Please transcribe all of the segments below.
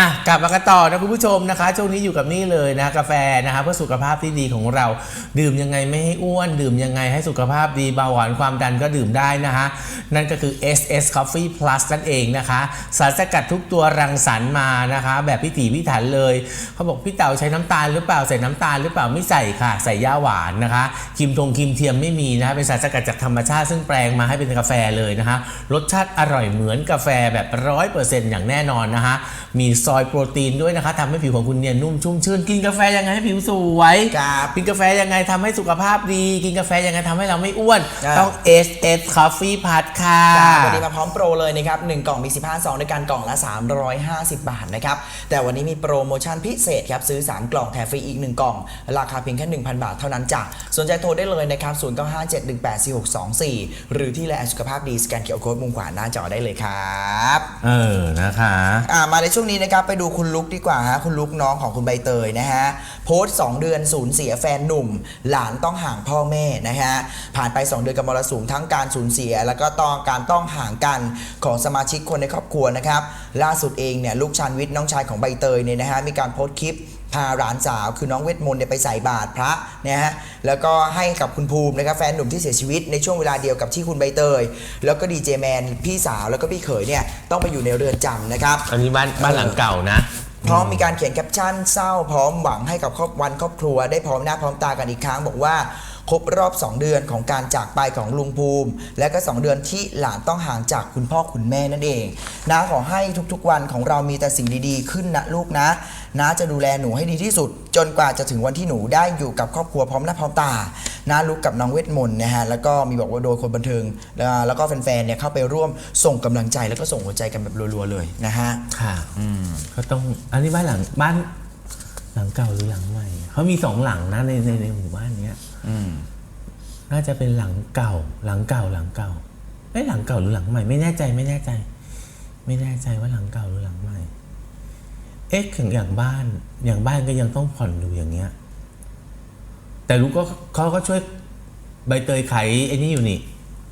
อะกลับมากันต่อนะคุณผู้ชมนะคะ ช่วงนี้อยู่กับนี่เลยนะกาแฟนะคะเพื่อสุขภาพที่ดีของเรา ดื่มยังไงไม่ให้อ้วน ดื่มยังไงให้สุขภาพดีเบาหวานความดันก็ดื่มได้นะคะนั่นก็คือ SS Coffee Plus นั่นเองนะคะ สารสกัดทุกตัวรังสรรค์มานะคะ แบบพิถีพิถันเลยเขาบอกพี่เต่าใช้น้ำตาลหรือเปล่าใส่น้ำตาลหรือเปล่าไม่ใส่ค่ะ ใส่ย่าหวานนะคะครีมทงครีมเทียมไม่มีนะคะเป็นสารสกัดจากธรรมชาติซึ่งแปลงมาให้เป็นกาแฟเลยนะคะรสชาติอร่อยเหมือนกาแฟแบบร้อยเปอร์เซ็นต์อย่างแน่นอนนะคะมีซอยโปรตีนด้วยนะคะทำให้ผิวของคุณเนียนนุ่มชุ่มชื่นกินกาแฟยังไงให้ผิวสวยครับกินกาแฟยังไงทำให้สุขภาพดี กินกาแฟยังไงทำให้เราไม่อ้วนอ่าต้อง S S Coffee Pad ค่ะจ้าวันนี้มาพร้อมโปรเลยนะครับ1กล่องมี 15ซองด้วยกันกล่องละ 350 บาทนะครับแต่วันนี้มีโปรโมชั่นพิเศษครับซื้อ 3 กล่องแถมฟรีอีก 1 กล่อง ราคาเพียงแค่ 1,000 บาทเท่านั้นจ้ะสนใจโทรได้เลยนะครับ0957184624 หรือที่แลสุขภาพดีสแกนเคอร์โค้ดมุมขวาหน้าจอได้เลยครับเออนะคะอ่ามาในช่วงนี้นะครับไปดูคุณลุกดีกว่าฮะคุณลุกน้องของคุณใบเตยนะฮะโพสต์2เดือนสูญเสียแฟนหนุ่ม หลานต้องห่างพ่อแม่นะฮะผ่านไป 2 เดือนกับมรสุมทั้งการสูญเสีย แล้วก็ต้องการต้องห่างกันของสมาชิกคนในครอบครัวนะครับล่าสุดเองเนี่ยลูกชันวิทย์น้องชายของใบเตยเนี่ยนะฮะมีการโพสต์คลิป พาหลานสาวคือน้องเวทมนต์เนี่ยไปใส่บาตรพระนะฮะแล้วก็ให้กับคุณภูมินะครับแฟนหนุ่มที่เสียชีวิตในช่วงเวลาเดียวกับที่คุณใบเตย แล้วก็ดีเจแมนพี่สาวแล้วก็พี่เขยเนี่ยต้องไปอยู่ในเรือนจำนะครับ อันนี้บ้านบ้านหลังเก่านะ พร้อมมีการเขียนแคปชั่นเศร้าพร้อมหวังให้กับครอบวันครอบครัวได้พร้อมหน้าพร้อมตากันอีกครั้งบอกว่า ครบรอบ 2 เดือนของการจากไปของลุงภูมิ และก็ 2 เดือนที่หลานต้องห่างจากคุณพ่อคุณแม่นั่นเองน้าขอให้ทุกๆวันของเรามีแต่สิ่งดีๆ ขึ้นนะลูกนะน้าจะดูแลหนูให้ดีที่สุด จนกว่าจะถึงวันที่หนูได้อยู่กับครอบครัวพร้อมหน้าพร้อมตาน้าลุกกับน้องเวทมนต์นะฮะแล้วก็มีบอกว่าโดยคนบันเทิง แล้วก็แฟนๆเนี่ยเข้าไปร่วมส่งกำลังใจแล้วก็ส่งหัวใจกันแบบรัวๆเลยนะฮะค่ะก็ต้องอันนี้บ้านหลังบ้าน หลังเก่าหรือหลังใหม่เขามีสองหลังนะในในในหมู่บ้านเนี้ยอืมน่าจะเป็นหลังเก่า หลังเก่าหลังเก่าเอ้ยหลังเก่าหรือหลังใหม่ ไม่แน่ใจไม่แน่ใจ ไม่แน่ใจว่าหลังเก่าหรือหลังใหม่ เอ๊ะอย่างอย่างบ้าน อย่างบ้านก็ยังต้องผ่อนอยู่อย่างเงี้ย แต่รู้ก็เขาก็ช่วยใบเตยขายไอ้นี่อยู่นี่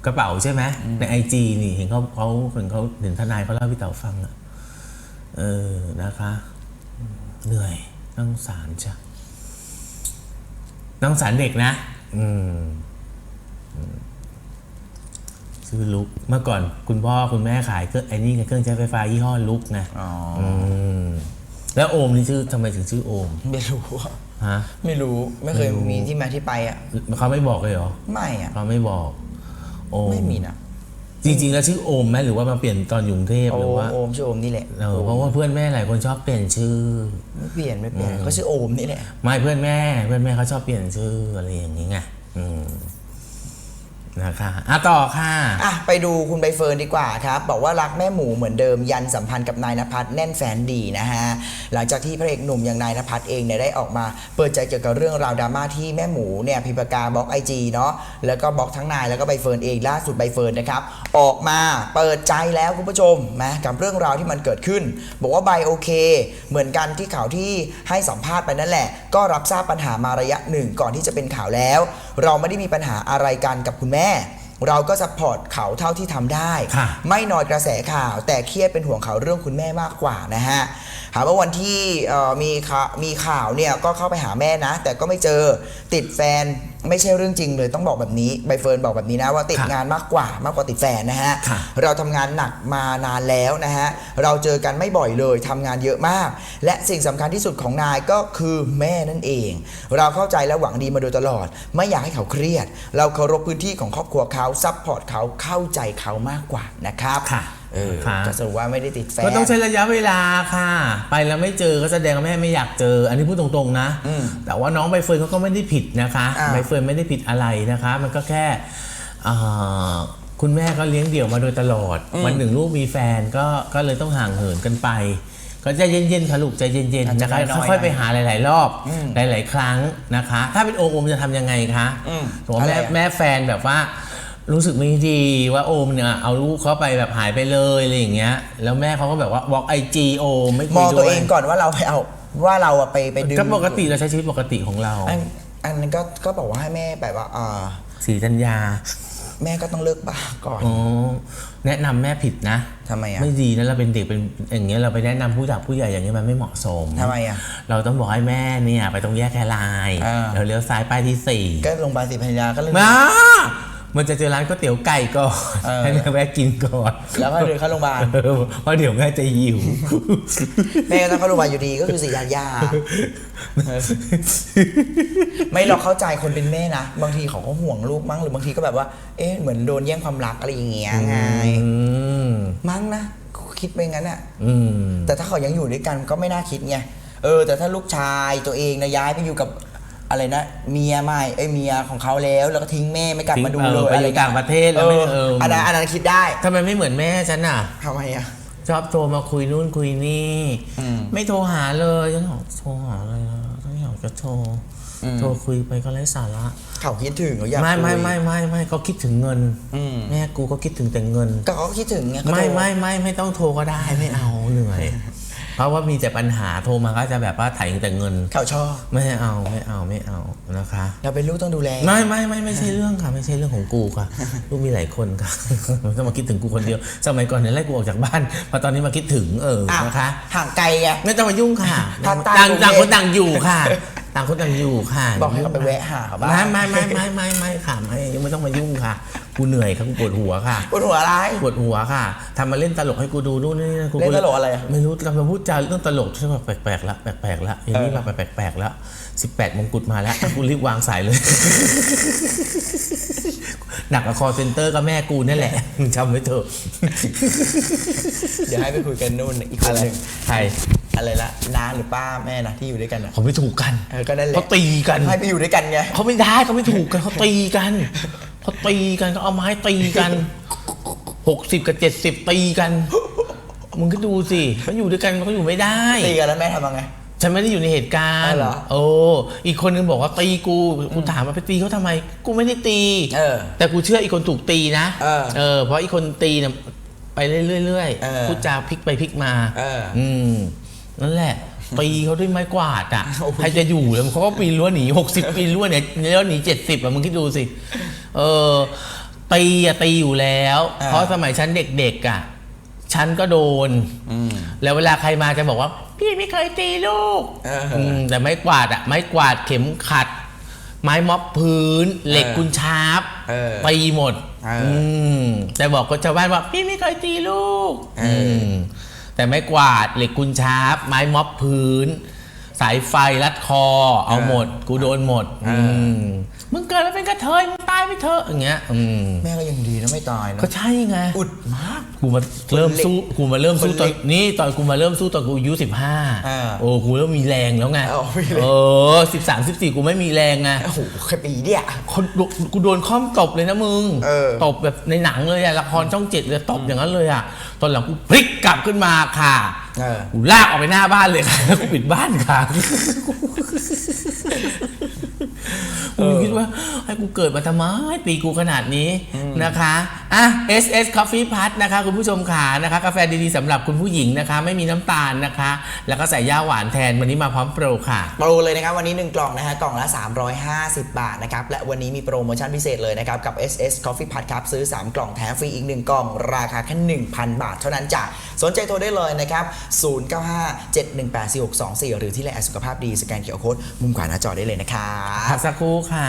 กระเป๋าใช่ไหมในไอจีนี่ เห็นเขาเขาเห็นเขาเห็นทนายเขาเล่าให้พี่เต๋าฟังอะเออนะคะอืมเหนื่อย นั่าสงสารจ้ะนั่าสงสารเด็กนะ อืมชื่อลุกเมื่อก่อนคุณพ่อคุณแม่ขายเครื่องไอ้นี่ไงเครื่องใช้ไฟฟ้ายี่ห้อลุกไงอ๋อมแล้วโอมนี่ชื่อทำไมถึงชื่อโอม ไม่รู้อะฮะไม่รู้ไม่เคยไม่รู้มีที่มาที่ไปอะเขาไม่บอกเลยเหรอ ไม่อะเขาไม่บอก โอมไม่มีนะ จริงๆ แล้วชื่อโอมไหมหรือว่ามาเปลี่ยนตอนอยู่กรุงเทพโอหรือมว่าโอมชื่อโอมนี่แหละเออเพราะว่าเพื่อนแม่หลายคนชอบเปลี่ยนชื่อ ไม่เปลี่ยนไม่เปลี่ยนเขาชื่อโอมนี่แหละ ไม่เพื่อนแม่ เพื่อนแม่เขาชอบเปลี่ยนชื่ออะไรอย่างนี้ไงอืม นะคะอะต่อค่ะ อะไปดูคุณใบเฟิร์นดีกว่าครับ บอกว่ารักแม่หมูเหมือนเดิมยันสัมพันธ์กับนายนภัสแน่นแฟนดีนะฮะ หลังจากที่พระเอกหนุ่มอย่างนายนภัสเองเนี่ยได้ออกมา เปิดใจเกี่ยวกับเรื่องราวดราม่าที่แม่หมูเนี่ยพิมพ์ปากกาบล็อกไอจีเนาะแล้วก็บล็อกทั้งนายแล้วก็ใบเฟิร์นเองล่าสุดใบเฟิร์นนะครับออกมาเปิดใจแล้วคุณผู้ชมนะกับเรื่องราวที่มันเกิดขึ้น บอกว่าใบโอเค เหมือนกันที่ข่าวที่ให้สัมภาษณ์ไปนั่นแหละ ก็รับทราบปัญหามาระยะหนึ่งก่อนที่จะเป็นข่าวแล้ว เราไม่ได้มีปัญหาอะไรกันกับคุณแม่ เราก็ซัพพอร์ตเขาเท่าที่ทำได้ ค่ะ ไม่นอยกระแสข่าว แต่เครียดเป็นห่วงเขาเรื่องคุณแม่มากกว่านะฮะหาว่าวันที่เอ่อมีข่ามีข่าวเนี่ยก็เข้าไปหาแม่นะ แต่ก็ไม่เจอติดแฟนไม่ใช่เรื่องจริงเลยต้องบอกแบบนี้ใบเฟิร์นบอกแบบนี้นะว่าติดค่ะงานมากกว่ามากกว่าติดแฟนนะฮะค่ะเราทำงานหนักมานานแล้วนะฮะเราเจอกันไม่บ่อยเลยทำงานเยอะมาก และสิ่งสำคัญที่สุดของนายก็คือแม่นั่นเอง เราเข้าใจและหวังดีมาโดยตลอด ไม่อยากให้เขาเครียด เราเคารพพื้นที่ของครอบครัวเขาซัพพอร์ตเขาเข้าใจเขามากกว่านะครับค่ะ เออค่ะก็สรุปว่าไม่ได้ติดแฟน ก็ต้องใช้ระยะเวลาค่ะ ไปแล้วไม่เจอก็แสดงว่าแม่ไม่อยากเจอ อันนี้พูดตรงๆนะอืมแต่ว่าน้องใบเฟิร์นเขาก็ไม่ได้ผิดนะคะอ่าใบเฟิร์นไม่ได้ผิดอะไรนะคะ มันก็แค่อ่าคุณแม่ก็เลี้ยงเดี่ยวมาโดยตลอด วันหนึ่งลูกมีแฟนก็ก็เลยต้องห่างเหินกันไป ก็ใจเย็นๆค่ะลูกใจเย็นๆนะคะอาจจะน้อยๆค่อยๆไปหาหลาย ๆ รอบอืมหลาย ๆ ครั้งนะคะ ถ้าเป็นโอมโอมจะทำยังไงคะอืมสมมติว่าแม่อะไรอะแม่แฟนแบบว่า รู้สึกไม่ดีว่าโอมเนี่ยเอาลูกเขาไปแบบหายไปเลยอะไรอย่างเงี้ย แล้วแม่เขาก็แบบว่าบล็อกไอจีโอมไม่คุมยองด้ตัววยเองก่อนว่าเราไปเอาว่าเราอะไปไปดึงก็ปกติเราใช้ชีวิตปกติของเราอันอันนั้นก็ก็บอกว่าให้แม่แบบว่าอ่าสีธัญญาแม่ก็ต้องเลิกบ้าก่อนอ๋อแนะนำแม่ผิดนะ ทำไมอะ ไม่ดีนะเราเป็นเด็กเป็นอย่างเงี้ยเราไปแนะนำผู้หลักผู้ใหญ่อย่างเงี้ยมันไม่เหมาะสมทำไมอะเราต้องบอกให้แม่เนี่ย ไปตรงแยกแครายอ่าเดี๋ยวเลี้ยวซ้ายป้ายที่สี่ก็โรงพยาบาลศรีพัญญาก็เลยมา มันจะเจอร้านก๋วยเตี๋ยวไก่ก่อนเออ ให้แม่แวะกินก่อนแล้วก็เดินเข้าโรงพยาบาลเออเพราะเดี๋ยวแม่จะหิว แม่ก็ต้องเข้าโรงพยาบาลอยู่ดีก็คือศรีธัญญาไม่เราเข้าใจคนเป็นแม่นะ บางทีเขาก็ห่วงลูกมั้งหรือบางทีก็แบบว่า เอ๊ะเหมือนโดนแย่งความรักอะไรอย่างเงี้ยไงอืมมั้งนะคิดไปงั้นอะ อืม แต่ถ้าเขายังอยู่ด้วยกันก็ไม่น่าคิดไง เออ แต่ถ้าลูกชายตัวเองนะย้ายไปอยู่กับ อะไรนะเมียใหม่ไอ้ยเมียของเขาแล้วแล้วก็ทิ้งแม่ไม่กลับมาดูทิ้งเลเออยไปอยู่อะไรต่างประเทศแล้วเอไม่อเอออั อันนั้นอันนั้นคิดได้ทำไมไม่เหมือนแม่ฉันอะ ทำไมอะชอบโทรมาคุยนู่นคุยนี่ อืมไม่โทรหาเลยฉันบอกโทรหาเลยฉันอยากจะโทรอืม โทรคุยไปก็ไร้สาระเขาคิดถึงเขาอยากไม่ไม่คุยไม่ไม่ไม่เขาคิดถึงเงิน อืมแม่กูก็คิดถึงแต่เงิน ก็เขาคิดถึงไงเขาไม่โทร ไม่ไม่ไม่ต้องโทรก็ได้ไม่เอาเหนื่อย เพราะว่ามีแต่ปัญหาโทรมาก็จะแบบว่าถ่ายแต่เงิน เขาชอบไม่เอาไม่เอาไม่เอานะคะ เราเป็นลูกต้องดูแล ไม่ไม่ไม่ไม่ใช่เรื่องค่ะไม่ใช่เรื่องของกูค่ะ ลูกมีหลายคนค่ะไม่ต้องมาคิดถึงกูคนเดียว สมัยก่อนเนี่ยไล่กูออกจากบ้านพอตอนนี้มาคิดถึงเอออ้าวนะคะ ห่างไกลไงไม่ต้องมายุ่งค่ะภาคใต้ต่างกรุงเทพ ต่างคนต่างอยู่ค่ะ ต่างคนต่างอยู่ค่ะบอกให้เขาไปแวะหาเขาบ้างไม่ไม่ไม่ไม่ไม่ไม่ค่ะไม่ยังไม่ต้องมายุ่งค่ะ กูเหนื่อยค่ะกูปวดหัวค่ะปวดหัวอะไรปวดหัวค่ะทำมาเล่นตลกให้กูดูนู่นนี่นะกูเล่นตลกอะไรอะไม่รู้กำลังพูดจาเรื่องตลกใช่ป่ะแปลกๆละแปลกๆละอย่างนี้มาแปลกๆแล้วสิบแปดมงกุฎมาแล้วกูรีบวางสายเลย หนักกับคอเซ็นเตอร์ก็แม่กูนั่นแหละมึงจำไว้เถอะเดี๋ยวให้ไปคุยกันนู่นอีกคนหนึ่งใคร อะไรละน้าหรือป้าแม่นะที่อยู่ด้วยกันอะเขาไม่ถูกกันเออก็นั่นแหละเขาตีกันให้ไปอยู่ด้วยกันไงเขาไม่ได้เขาไม่ถูกกันเขาตีกันเขาตีกันเขาเอาไม้ตีกันหกสิบกับเจ็ดสิบตีกันมึงก็ดูสิเขาอยู่ด้วยกันเขาอยู่ไม่ได้ตีกันแล้วแม่ทำยังไงฉันไม่ได้อยู่ในเหตุการอ๋ณ์อเหรอโอ้อีกคนนึงบอกว่าตีกูกูถามว่าไปตีเขาทำไม กูไม่ได้ตีเออ แต่กูเชื่ออีกคนถูกตีนะเออเออเพราะอีกคนตีเนี่ยไปเรื่อยเออพูดจาพลิกไปพลิกมา เออ อืม นั่นแหละตีเขาด้วยไม้กวาดอะโอ้ยใครจะอยู่แล้วเขาก็ปีนรั้วหนีหกสิบปีนรั้วเนี่ยรั้วหนีเจ็ดสิบอะมึงคิดดูสิ เออตีอะตีอยู่แล้ว เพราะสมัยฉันเด็กๆอะฉันก็โดนอืมแล้วเวลาใครมาจะบอกว่า พี่ไม่เคยตีลูกเอออืมแต่ไม้กวาดอะไม้กวาดเข็มขัด ไม้ม็อบพื้น เหล็กเออกุญชาร์ปเออตีหมดเอออืมแต่บอกคนชาวบ้านว่า พี่ไม่เคยตีลูกเอออืม แต่ไม้กวาดเหล็กกุญชาร์ปไม้ม็อบพื้น สายไฟรัดคอ เอาหมด กูโดนหมดเอออืมมึงเกิดมาเป็นกระเทยมึงตายไปเถอะอย่างเงี้ยอืมแม่ก็ยังดีนะไม่ตายนะ ก็ใช่ไงอุดมาก กูมาเริ่มสู้กูมาเริ่มสู้คนตเล็อนกนี่ตอนกูมาเริ่มสู้ตอนกูอายุสิบห้าอ่าโอ้กูเริ่มมีแรงแล้วไงอ๋อมีแรง เออสิบสามสิบสี่กูไม่มีแรงไง โอ้โหแค่ปีเดียวคนกูโดนค้อมตบเลยนะมึงเออ ตบแบบในหนังเลยอะละครช่องเจ็ดเลยตบอย่างนั้นเลยอะตอนหลังกูพลิกกลับขึ้นมาค่ะเออ กูลากออกไปหน้าบ้านเลยค่ะแล้วกูปิดบ้านค่ะกูคิด ว่าให้กูเกิดมาทำไมตีกูขนาดนี้นะคะอะ SS Coffee Plus นะคะ คุณผู้ชมขานะคะ กาแฟดีๆสำหรับคุณผู้หญิงนะคะ ไม่มีน้ำตาลนะคะ แล้วก็ใส่ย่าหวานแทนวันนี้มาพร้อมโปรค่ะ โปรเลยนะครับ วันนี้ 1 กล่องนะฮะกล่องละ 350 บาทนะครับ และวันนี้มีโปรโมชั่นพิเศษเลยนะครับ กับ SS Coffee Pad ครับ ซื้อ 3 กล่องแถมฟรีอีก 1 กล่อง ราคาแค่1,000 บาท เท่านั้นจ้ะสนใจโทรได้เลยนะครับ0957184624 หรือที่ไลน์แอดสุขภาพดีสแกนเขียวโค้ดมุมขวาหน้าจอได้เลยนะครับพักสักครู่ค่ะ